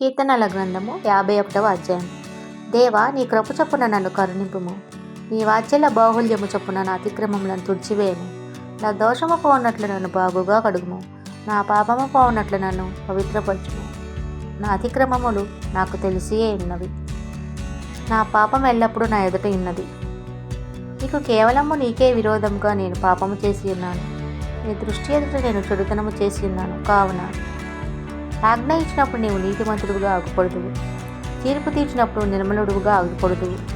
కీర్తనల గ్రంథము యాభై ఒకటవ అధ్యాయం. దేవా నీ కృప చొప్పున నన్ను కరుణింపుము. నీ వాచ్యల బాహుల్యము చొప్పున నా అతిక్రమములను తుడిచివేయము. నా దోషము పోనట్లు నన్ను బాగుగా కడుగుము. నా పాపము పోనట్లు నన్ను పవిత్రపరచుము. నా అతిక్రమములు నాకు తెలిసియే ఉన్నవి. నా పాపం ఎల్లప్పుడూ నా ఎదుట ఉన్నది. నీకు కేవలము నీకే విరోధంగా నేను పాపము చేసి ఉన్నాను. నీ దృష్టి ఎదుట నేను చెడుతనము చేసి ఉన్నాను. కావున ఆజ్ఞ ఇచ్చినప్పుడు నీవు నీతిమంతుడుగా ఆగుపడుదువు తీర్పు తీర్చినప్పుడు నిర్మలుడుగా ఆగుపడుదువు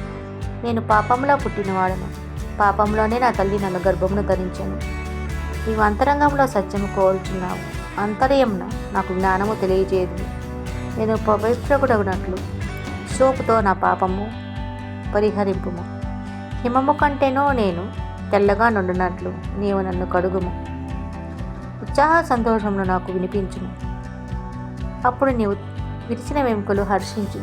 నేను పాపంలో పుట్టినవాడను. పాపంలోనే నా తల్లి నన్ను గర్భమును ధరించాను. నీవు అంతరంగంలో సత్యము కోరుచున్నావు. అంతర్యమున నాకు జ్ఞానము తెలియజేయదు నేను పవిత్రకుడగినట్లు సోపుతో నా పాపము పరిహరింపుము. హిమము కంటేనో నేను తెల్లగా నుండినట్లు నీవు నన్ను కడుగుము. ఉత్సాహ సంతోషమును నాకు వినిపించును అప్పుడు నీవు విరిచిన వెముకలు హర్షించు.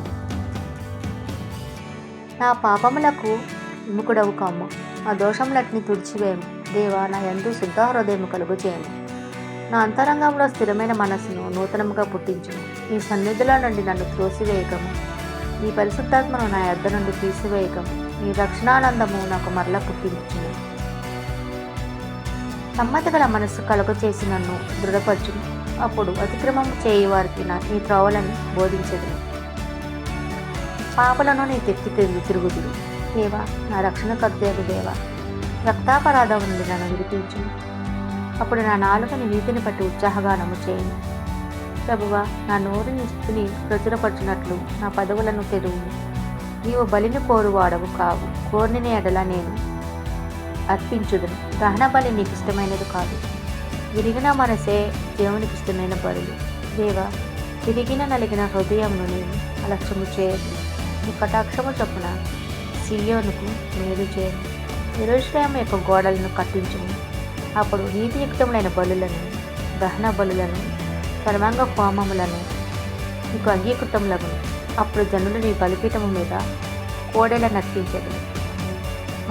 నా పాపములకు విముకుడవు కమ్ము. నా దోషములట్ని తుడిచివేయము దేవా నా ఎందు శుద్ధ హృదయము కలుగు చేయము నా అంతరంగంలో స్థిరమైన మనస్సును నూతనముగా పుట్టించుము నీ సన్నిధిలో నుండి నన్ను త్రోసివేయకము. నీ పరిశుద్ధాత్మను నా యొద్ద నుండి తీసివేయకము. నీ రక్షణానందము నాకు మరల పుట్టించుము సమ్మతి గల మనస్సు కలుగ చేసి నన్ను దృఢపరచును అప్పుడు అతిక్రమం చేయవారికి నా నీ త్రోవలను బోధించదు పాపలను నీ తెత్తి తిరిగి తిరుగుదురు. దేవా నా రక్షణ కర్తేగు దేవా రక్తాపరాధం నుండి నన్ను విడిపించు. అప్పుడు నా నాలుకని నీతిని బట్టి ఉత్సాహగానము చేయను ప్రభువా నా నోరుని స్థితిని ప్రచురపరచునట్లు నా పదవులను తెరువు. నీవు బలిని కోరువాడవు కావు. కోరిని ఎడల నేను అర్పించుదును. దహన బలి నీకు ఇష్టమైనది కాదు. విరిగిన మనసే దేవునికి ఇష్టమైన బలులు. దేవా తిరిగిన నలిగిన హృదయమును నేను అలక్ష్యము చేయదు నీ కటాక్షము చొప్పున సియోనుకు మేలు చేయను. నిరుశ్రయం యొక్క గోడలను కట్టించుము. అప్పుడు నీతియుక్తములైన బలులను దహన బలులను సర్వాంగ హోమములను నీకు అంగీకృతములను అప్పుడు జనులు నీ బలిపీఠము మీద కోడెల నర్పించదు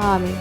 ఆమె